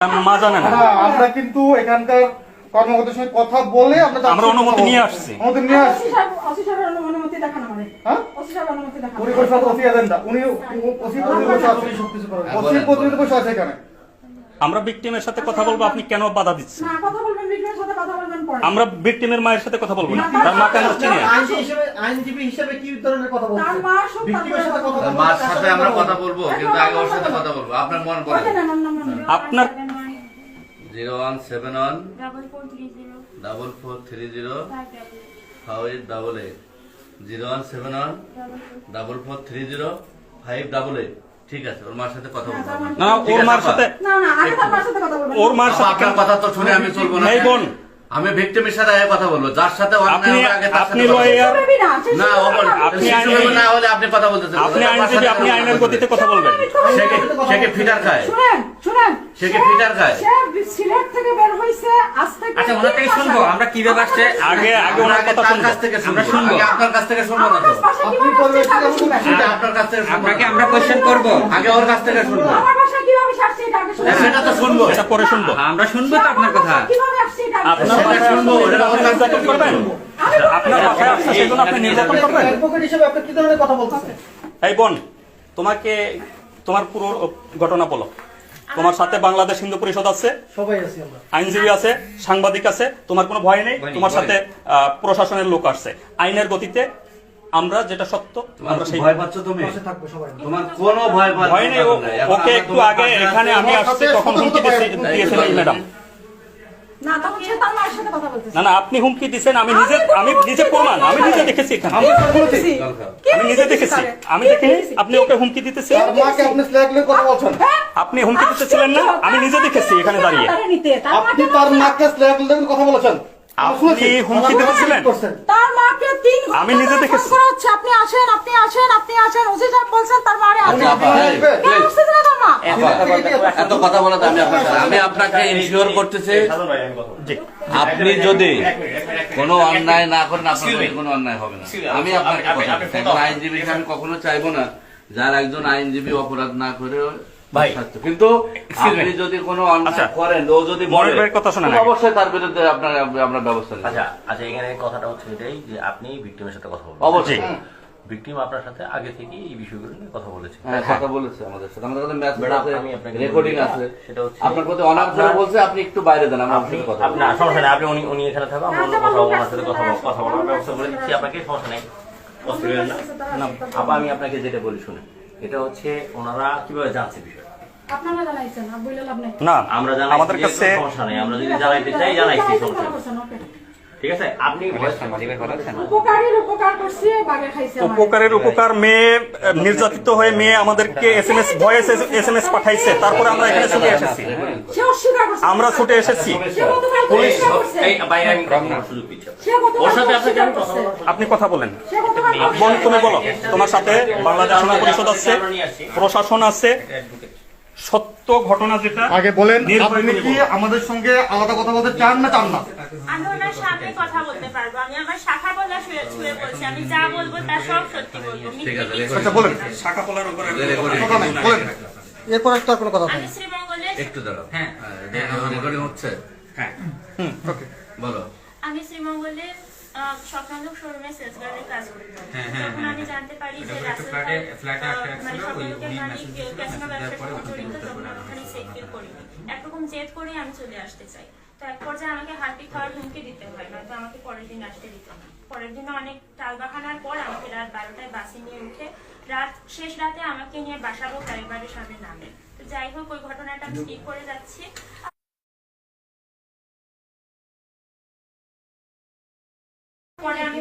মা জানে না হ্যাঁ, আমরা কিন্তু এখানকার কর্মকর্তার সঙ্গে কথা বলে আমরা অনুমতি নিয়ে আসছি। অনুমতি নিয়ে আসছি ওসি সাহেব অনুমতি দেখান আমাদের হ্যাঁ? ওসি সাহেব অনুমতি দেখান উনি বসে আছে এজেন্ডা উনি ওসি প্রতিনিধি বসে আছে ওসি প্রতিনিধি বসে আছে এখানে আমরা ভিকটিমের সাথে কথা বলব আপনি কেন বাধা দিচ্ছেন না কথা বলবেন বিক্রমের সাথে কথা বলবেন পরে আমরা ভিকটিমের মায়ের সাথে কথা বলব না তার আমরা চিনি আইনজীবী হিসেবে কি ধরনের কথা বলছেন তার মা সব সাথে কথা বলব। মার সাথে আমরা কথা বলব কিন্তু আগে ওর সাথে কথা বলব আপনার মন না। আপনার zero one seven one double four three zero five eight double eight zero one seven one double four three zero five double eight ঠিক আছে ওর মার সাথে কথা বলব না ওর মার সাথে না না আগে তার মার সাথে কথা বলবেন ওর মার সাথে কথা তো শুনে আমি চলবো না আমি ভিক্টিমের সাথে আগে কথা বলব। যার সাথে আপনি কথা বলব। লয়ার না সে না শিশু অবল- কথা- আপনি না হলে আপনি কথা বলতেছেন। আপনি আইনজীবী আপনি আইনের গতিতে কথা বলবেন। সে কি- ফিটার খায়? শুনেন শুনেন সে কি ফিটার খায়? সে সিলেট থেকে বের হইছে আজ থেকে আচ্ছা ওনার থেকে শুনব। আমরা কীভাবে আসছে? আগে আগে আমরা ওনার কথা শুনব। কাছ থেকে আমরা শুনব। আপনার কাছ থেকে শুনব না তো? আপনি বলবেন আপনার কাছ থেকে শুনব। আপনাকে আমরা কোশ্চেন করব। আগে ওর কাছ থেকে শুনব। সেটা তো শুনব। এটা পরে শুনব। আমরা শুনব তো আপনার কথা। কীভাবে আসছে এটা আগে আপনার সেটা শুনব, আসছে, এটা আপনি নির্যাতন করবেন। আপনার বাসায় আসছে সেজন্য আপনি নির্যাতন করবেন? অ্যাডভোকেট হিসেবে আপনি কি ধরনের কথা বলতেছেন এই বোন তোমাকে তোমার পুরো ঘটনা বলো। তোমার সাথে বাংলাদেশ হিন্দু পরিষদ আছে সবাই আছি আমরা। আইনজীবী আছে সাংবাদিক আছে তোমার কোনো ভয় নেই তোমার সাথে আহ, প্রশাসনের লোক আসছে। আইনের গতিতে আমরা যেটা সত্য আমরা সেই ভয় পাচ্ছ তুমি? পাশে থাকব সবাই। তোমার কোনো ভয় ভয় নেই ওকে একটু আগে এখানে আমি আসছি তখন হুমকি দিয়েছি- দিয়েছিলেন ম্যাডাম? না তখন সে তার সাথে কথা বলতেছে। না না আপনি হুমকি দিচ্ছেন আমি নিজে আমি নিজে প্রমাণ আমি নিজে দেখেছি আমি নিজে দেখেছি। আমি দেখিনি আপনি ওকে হুমকি দিতেছি মাকে আপনি স্ল্যাগ লিয়ে কথা বলছেন? আপনি হুমকি দিতেছিলেন না? আমি নিজে দেখেছি এখানে দাঁড়িয়ে। আপনি তার মাকে কথা বলেছেন। আপনি হুমকি দিতেছিলেন? তার মাকে তিন আমি নিজে দেখেছি। হচ্ছে, আপনি আসেন আপনি আসেন আপনি আসেন ওসি সাহেব বলছেন তার মারে আচ্ছা, আসেন। আপা, এই, আসবে? কেন please, বুঝতেছে না তার মা? এত কথা বলা আমি আপনার সাথে- আমি আপনাকে ইনশিওর করতেছি। আপনি যদি কোনো অন্যায় না করেন আপনার কোনো অন্যায় হবে না। আমি আপনাকে কথা আইনজীবীকে আমি কখনো চাইব না। যার একজন আইনজীবী অপরাধ না করে ভাই, কিন্তু আপনি যদি কোনো অন্যায় আচ্ছা, করেন ও যদি মনির কথা শোনেন অবশ্যই তার বিরুদ্ধে আপনার আমরা ব্যবস্থা নেব আচ্ছা আচ্ছা এখানে কথাটা হচ্ছে এটাই যে আপনি ভিকটিমের সাথে কথা বলবেন। অবশ্যই। ভিকটিম আপনার সাথে আগে থেকে এই বিষয়গুলো নিয়ে কথা বলেছে। হ্যাঁ কথা বলেছে আমাদের সাথে। আমাদের কাছে ম্যাচ আছে রেকর্ডিং আছে। সেটা হচ্ছে আপনার প্রতি অনার করে বলছে আপনি একটু বাইরে আমরা আপনার কথা না, সমস্যা নেই আপনি উনি উনি এখানে থাকো আমরা অন্য কথা ওনার সাথে কথা বল- কথা বলার ব্যবস্থা করে দিচ্ছি আপনাকে সমস্যা নেই। অসুবিধা না আবার আমি আপনাকে যেটা বলি শুনে এটা হচ্ছে ওনারা কীভাবে জানছে বিষয় আপনারা জানাইছেন আর বইলে লাভ নাই। না আমরা জানাই আমাদের কাছে সমস্যা নেই। আমরা যদি জানাইতে চাই জানাইছি সমস্যা। ঠিক আছে? আপনি উপকারের উপকার করছে বাগে খাইছে আমার। উপকারের উপকার মেয়ে নির্যাতিত হয়ে মেয়ে আমাদেরকে S M S voice S M S পাঠাইছে তারপরে আমরা এখানে ছুটে এসেছি। সে অস্বীকার করছে। আমরা ছুটে এসেছি। পুলিশ আপনি কথা বলেন? বোন তুমি বলো। তোমার সাথে বাংলাদেশ পরিষদ আছে প্রশাসন আছে সত্য ঘটনা যেটা আগে বলেন আপনি কি আমাদের সঙ্গে আলাদা কথা বলতে চান না চান না? আমি ওনার সামনে কথা বলতে পারব। আমি আমার শাখা বলা শুয়ে ছুঁয়ে বলছি আমি যা বলব তা সব সত্যি বলব। আচ্ছা বলেন। শাখা পলার উপরে কথা নাই বলেন। এরপর একটা কোনো কথা আমি একটু দাঁড়াও। হ্যাঁ। রেকর্ডিং হচ্ছে। হ্যাঁ। বলো। আমি শ্রীমঙ্গলের আহ, স্বপ্নালোক শোরুমে সেলস গার্ডের কাজ করতাম হ্যাঁ, হ্যাঁ, তখন হ্যাঁ। আমি জানতে পারি যে মানে ছিল ওই স্বপ্নালোকের উনি মালিক মেসেজ দিতে ক্যাসিনো দেওয়ার ব্যবসার পরে সাথে ওখান থেকে জড়িত উঠতে তখন পারে না। আমি ওখানে সেফ ফিল করিনি। একরকম জেদ করে আমি চলে আসতে চাই। তো এক পর্যায়ে আমাকে হাতি খাওয়ার হুমকি দিতে হয় নয়তো আমাকে পরের দিন আসতে দিত না। পরের দিন অনেক টালবাখানার পর আমাকে রাত বারোটায় বাসে নিয়ে উঠে রাত শেষ রাতে আমাকে নিয়ে বাসাবো পরিবারের সামনে নামে। তো যাই হোক ওই ঘটনাটা আমি স্কিপ করে যাচ্ছি। আমি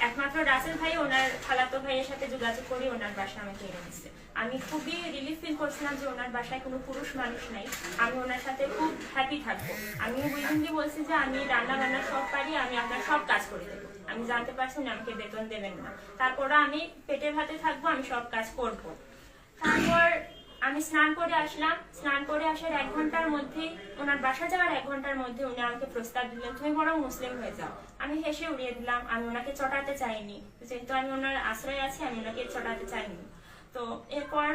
একমাত্র ভাই ওনার ভাইয়ের সাথে যোগাযোগ করে ওনার বাসায় আমাকে দিচ্ছে আমি খুবই রিলিফ ফিল করছিলাম যে ওনার বাসায় কোনো পুরুষ মানুষ নাই। আমি ওনার সাথে খুব হ্যাপি থাকব। আমি বলছি যে আমি রান্না বান্না সব পারি, আমি আপনার সব কাজ করে দেবো। আমি জানতে পারছি উনি আমাকে বেতন দেবেন না। তারপরে আমি পেটে ভাতে থাকব, আমি সব কাজ করব। তারপর আমি স্নান করে আসলাম। স্নান করে আসার এক ঘণ্টার মধ্যে ওনার বাসা যাওয়ার এক ঘণ্টার মধ্যে উনি আমাকে প্রস্তাব দিলেন, তুমি বরং মুসলিম হয়ে যাও। আমি হেসে উড়িয়ে দিলাম, আমি ওনাকে চটাতে চাইনি। যেহেতু আমি ওনার আশ্রয় আছি, আমি ওনাকে চটাতে চাইনি। তো এরপর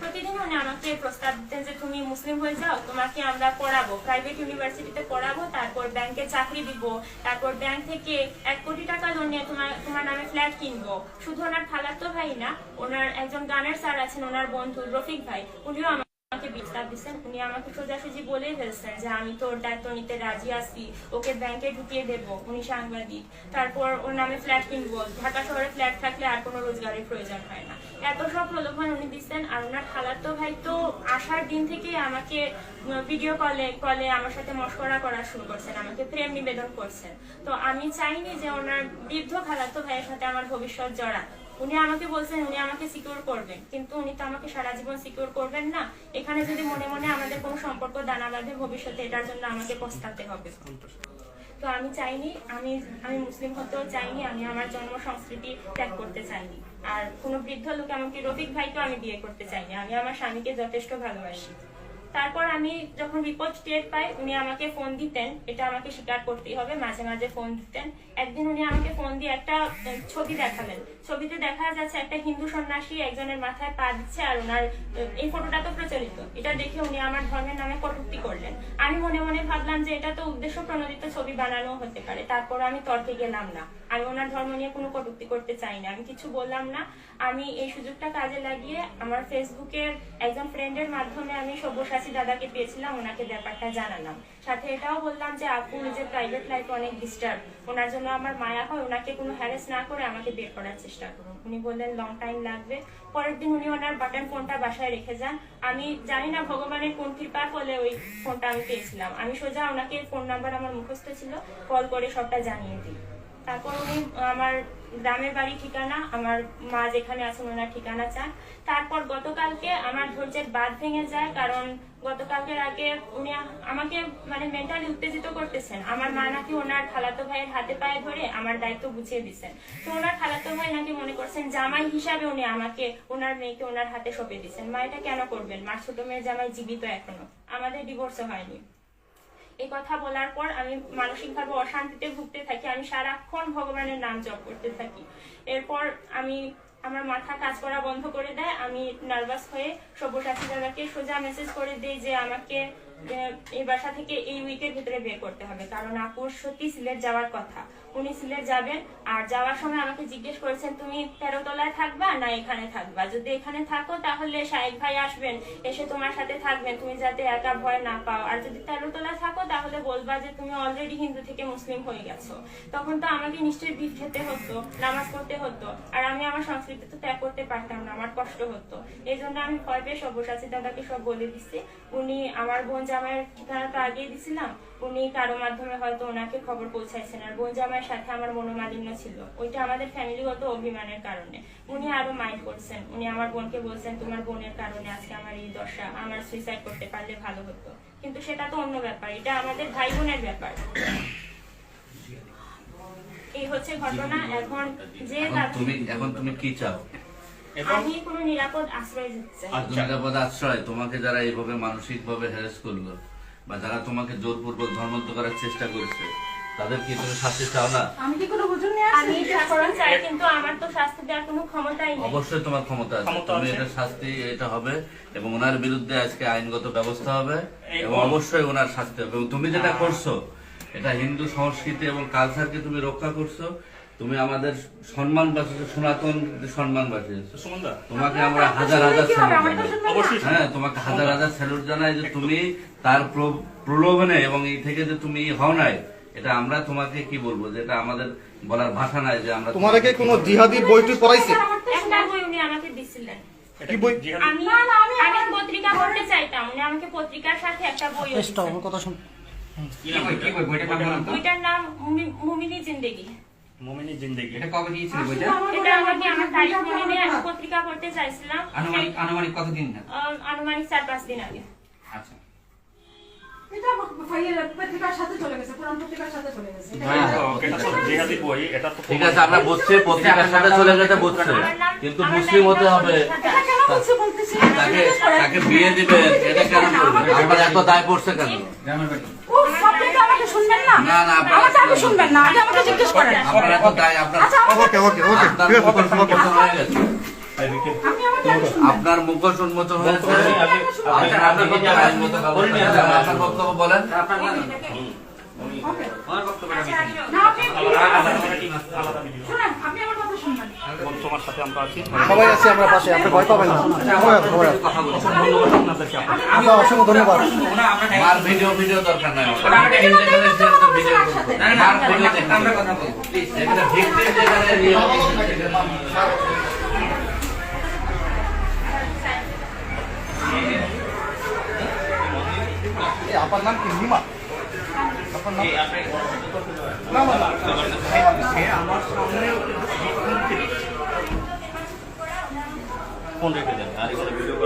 প্রতিদিন উনি আমাকে প্রস্তাব দিতেন যে তুমি মুসলিম হয়ে যাও, তোমাকে আমরা পড়াবো প্রাইভেট ইউনিভার্সিটিতে পড়াবো, তারপর ব্যাংকে চাকরি দিব, তারপর ব্যাংক থেকে এক কোটি টাকা লোন নিয়ে তোমার তোমার নামে ফ্ল্যাট কিনবো। শুধু ওনার খালাতো ভাই না, ওনার একজন গানের স্যার আছেন, ওনার বন্ধু রফিক ভাই, উনিও আমাকে দিচ্ছেন। উনি আমাকে সোজাসুজি বলেই ফেলছেন যে আমি তোর দায়িত্ব নিতে রাজি আছি, ওকে ব্যাংকে ঢুকিয়ে দেব, উনি সাংবাদিক। তারপর ওর নামে ফ্ল্যাট কিনবো, ঢাকা শহরে ফ্ল্যাট থাকলে আর কোনো রোজগারের প্রয়োজন হয় না। এত সব প্রলোভন উনি দিচ্ছেন আর ওনার খালাতো ভাই তো আসার দিন থেকে আমাকে ভিডিও কলে কলে আমার সাথে মস্করা করা শুরু করছেন, আমাকে প্রেম নিবেদন করছেন। তো আমি চাইনি যে ওনার বৃদ্ধ খালাতো ভাইয়ের সাথে আমার ভবিষ্যৎ জড়া উনি আমাকে বলছেন, উনি আমাকে সিকিউর করবেন। কিন্তু উনি তো আমাকে সারা জীবন সিকিউর করবেন না। এখানে যদি মনে মনে আমাদের কোনো সম্পর্ক দানা বাঁধে, ভবিষ্যতে এটার জন্য আমাকে পস্তাতে হবে। তো আমি চাইনি, আমি আমি মুসলিম হতেও চাইনি, আমি আমার জন্ম সংস্কৃতি ত্যাগ করতে চাইনি। আর কোনো বৃদ্ধ লোক, এমনকি রফিক ভাইকেও আমি বিয়ে করতে চাইনি। আমি আমার স্বামীকে যথেষ্ট ভালোবাসি। তারপর আমি যখন রিপোর্ট টের পাই, উনি আমাকে ফোন দিতেন। এটা আমাকে স্বীকার করতেই হবে, মাঝে মাঝে ফোন দিতেন। একদিন উনি আমাকে ফোন দিয়ে একটা ছবি দেখালেন। ছবিতে দেখা যাচ্ছে একটা হিন্দু সন্ন্যাসী একজনের মাথায় পা দিচ্ছে আর ওনার এই ফটোটা তো প্রচলিত। এটা দেখে উনি আমার ধর্মের নামে কটূক্তি করলেন। আমি মনে মনে ভাবলাম যে এটা তো উদ্দেশ্য প্রণোদিত ছবি বানানো হতে পারে, তারপর আমি তর্কে গেলাম না। আমি ওনার ধর্ম নিয়ে কোনো কটুক্তি করতে চাই না। আমি কিছু বললাম না। আমি এই সুযোগটা কাজে লাগিয়ে আমার ফেসবুকের একজন ফ্রেন্ডের মাধ্যমে আমি সব্যসাচী দাদাকে পেয়েছিলাম, ওনাকে ব্যাপারটা জানালাম। সাথে এটাও বললাম যে, আপু নিজের প্রাইভেট লাইফ অনেক ডিস্টার্ব ওনার জন্য আমার মায়া হয়, ওনাকে কোনো হ্যারেস না করে আমাকে বের করার চেষ্টা করুন। উনি বললেন লং টাইম লাগবে। পরের দিন উনি ওনার বাটন ফোনটা বাসায় রেখে যান। আমি জানি না ভগবানের কোন কৃপা ফলে ওই ফোনটা আমি পেয়েছিলাম। আমি সোজা ওনাকে ফোন নাম্বার আমার মুখস্থ ছিল কল করে সবটা জানিয়ে দিই। তারপর উনি আমার গ্রামের বাড়ি ঠিকানা, আমার মা যেখানে আছেন ওনার ঠিকানা চান। তারপর গতকালকে আমার ধৈর্যের বাদ ভেঙে যায়, কারণ গতকালকের আগে উনি আমাকে মানে মেন্টালি উত্তেজিত করতেছেন। আমার মা নাকি ওনার খালাতো ভাইয়ের হাতে পায়ে ধরে আমার দায়িত্ব বুঝিয়ে দিচ্ছেন। তো ওনার খালাতো ভাই নাকি মনে করছেন, জামাই হিসাবে উনি আমাকে, ওনার মেয়েকে ওনার হাতে সঁপে দিচ্ছেন। মা এটা কেন করবেন? মার ছোট মেয়ের জামাই জীবিত এখনও। আমাদের ডিভোর্সও হয়নি। এই কথা বলার পর আমি মানসিকভাবে অশান্তিতে ভুগতে থাকি। আমি সারাক্ষণ ভগবানের নাম জপ করতে থাকি। এরপর আমি আমার মাথা কাজ করা বন্ধ করে দেয়। আমি নার্ভাস হয়ে সব্যসাচী দাদাকে সোজা মেসেজ করে দিই যে, আমাকে এই বাসা থেকে এই উইকের ভিতরে বের করতে হবে। কারণ আপুর সত্যি সিলেট যাওয়ার কথা। উনি সিলেট যাবেন আর যাওয়ার সময় আমাকে জিজ্ঞেস করেছেন, তুমি তেরো তলায় থাকবা না এখানে থাকবা? যদি এখানে থাকো তাহলে শাহেক ভাই আসবেন, এসে তোমার সাথে থাকবেন। তুমি যাতে একা ভয় না পাও। আর যদি তেরো তলায় থাকো তাহলে বলবা যে তুমি অলরেডি হিন্দু থেকে মুসলিম হয়ে গেছো। তখন তো আমাকে নিশ্চয়ই বিষ খেতে হতো, নামাজ পড়তে হতো। আর আমি আমার সংস্কৃতি তো ত্যাগ করতে পারতাম না, আমার কষ্ট হতো। এই জন্য আমি ভয় পেয়ে সব্যসাচী দাদাকে সব বলে দিচ্ছি উনি আমার বোন জামাইয়ের ঠিকানা তো আগিয়ে দিছিলাম। উনি কারও মাধ্যমে হয়তো ওনাকে খবর পৌঁছাইছেন। আর বোন জামাইয়ের সাথে আমার মনোমালিন্য ছিল। ওইটা আমাদের ফ্যামিলিগত অভিমানের কারণে। উনি আরও মাইন্ড করছেন। উনি আমার বোনকে বলছেন তোমার বোনের কারণে আজকে আমার এই দশা। আমার সুইসাইড করতে পারলে ভালো হতো। কিন্তু সেটা তো অন্য ব্যাপার। এটা আমাদের ভাই বোনের ব্যাপার। এই হচ্ছে ঘটনা। এখন যে তুমি এখন তুমি কি চাও? আমি কোনো নিরাপদ আশ্রয় চাই আর নিরাপদ আশ্রয় তোমাকে যারা এইভাবে মানসিক ভাবে হ্যারেস করল বা যারা তোমাকে জোরপূর্বক ধর্মান্ত করার চেষ্টা করেছে তাদের কি তুমি শাস্তি চাও না? আমি কি কোনো হুজুর নিয়ে আমি শাস্তি চাই কিন্তু আমার তো শাস্তি দেওয়ার কোনো ক্ষমতাই নেই। অবশ্যই তোমার ক্ষমতা আছে। তুমি এটা শাস্তি এটা হবে এবং ওনার বিরুদ্ধে আজকে আইনগত ব্যবস্থা হবে এবং অবশ্যই ওনার শাস্তি হবে। এবং তুমি যেটা করছ এটা হিন্দু সংস্কৃতি এবং কালচারকে তুমি রক্ষা করছ তুমি আমাদের সম্মান বাঁচিয়েছো সনাতন সম্মান বাঁচিয়েছো। তোমাকে আমরা হাজার হাজার স্যালুট হ্যাঁ তোমাকে হাজার হাজার স্যালুট জানাই যে তুমি তার প্রলোভনে এবং এই থেকে যে তুমি হও নাই এটা আমরা তোমাকে কি বলব? যে এটা আমাদের বলার ভাষা নাই যে আমরা তোমার কি কোনো জিহাদি বইটি পড়াইছে? একটা বই উনি আমাকে দিছিলেন। কি বই? জিহাদি- আমি আমি পত্রিকা পড়তে চাইতাম। উনি আমাকে পত্রিকার সাথে একটা বই স্টপ আমার কথা শুন। কি বই? কি বই? বইটার নাম বইটার নাম মুমিনি জিন্দেগি। মোমিনী জিন্দেগি। এটা কবে বইটা? এটা আমাকে আমার তারিখ মনে নেই আমি পত্রিকা পড়তে চাইছিলাম। আনুমানিক আনুমানিক কতদিন না? আহ, আনুমানিক চার পাঁচ দিন আগে। আচ্ছা। এটা ভাইয়ের পত্রিকার সাথে চলে গেছে পুরান পত্রিকার সাথে চলে গেছে। এটা- হ্যাঁ। ও, এটা তো জিহাদি বই এটা তো ঠিক আছে আমরা বুঝছি পত্রিকার সাথে চলে বুঝছি। আমার কিন্তু মুসলিম হতে হবে। তাকে তাকে বিয়ে দিবেন এটা কেন করবেন আপনার এত দায় পড়ছে কেন? আপনি শুনবেন না? না, না, আমাকে আগে শুনবেন না আগে আমাকে জিজ্ঞেস করেন। আপনার মুখ দায় আপনার আচ্ছা ওকে ওকে ওকে আপনার ঠিক আছে উন্মোচন হয়ে আপনার মুখোশ হয়েছে। আপনার আপনার বক্তব্য আইনগত আপনার বক্তব্য বলেন না আপনি শুনেন আপনি আমার কথা শুনবেন তোমার সাথে আমরা আছি। সবাই আছে আমরা পাশে আপনি ভয় পাবেন না। আচ্ছা, অসংখ্য ধন্যবাদ। ভিডিও ভিডিও দরকার নাই আমরা। আমরা- আমরা কথা প্লিজ আপনার নাম কি? নিমা? আপনার নাম? না না ফোন রেখে দেন আর এখানে ভিডিও